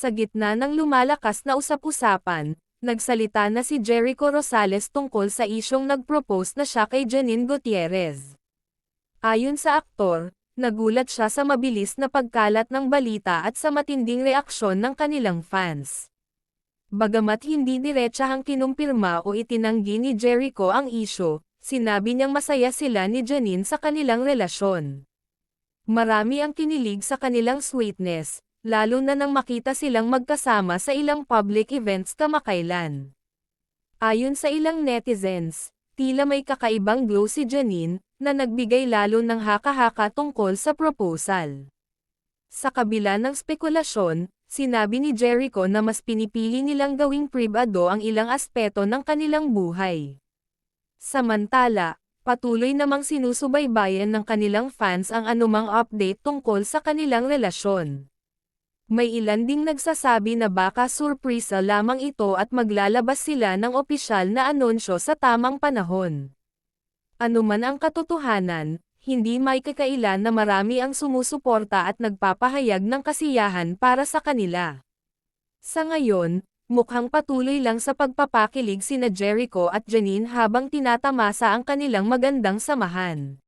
Sa gitna ng lumalakas na usap-usapan, nagsalita na si Jericho Rosales tungkol sa isyong nagpropose na siya kay Janine Gutierrez. Ayon sa aktor, nagulat siya sa mabilis na pagkalat ng balita at sa matinding reaksyon ng kanilang fans. Bagamat hindi diretsahang kinumpirma o itinanggi ni Jericho ang isyo, sinabi niyang masaya sila ni Janine sa kanilang relasyon. Marami ang kinilig sa kanilang sweetness, lalo na nang makita silang magkasama sa ilang public events kamakailan. Ayon sa ilang netizens, tila may kakaibang glow si Janine, na nagbigay lalo ng haka-haka tungkol sa proposal. Sa kabila ng spekulasyon, sinabi ni Jericho na mas pinipili nilang gawing pribado ang ilang aspeto ng kanilang buhay. Samantala, patuloy namang sinusubaybayan ng kanilang fans ang anumang update tungkol sa kanilang relasyon. May ilan ding nagsasabi na baka surpresa lamang ito at maglalabas sila ng opisyal na anunsyo sa tamang panahon. Anuman ang katotohanan, hindi may kakailan na marami ang sumusuporta at nagpapahayag ng kasiyahan para sa kanila. Sa ngayon, mukhang patuloy lang sa pagpapakilig sina Jericho at Janine habang tinatamasa ang kanilang magandang samahan.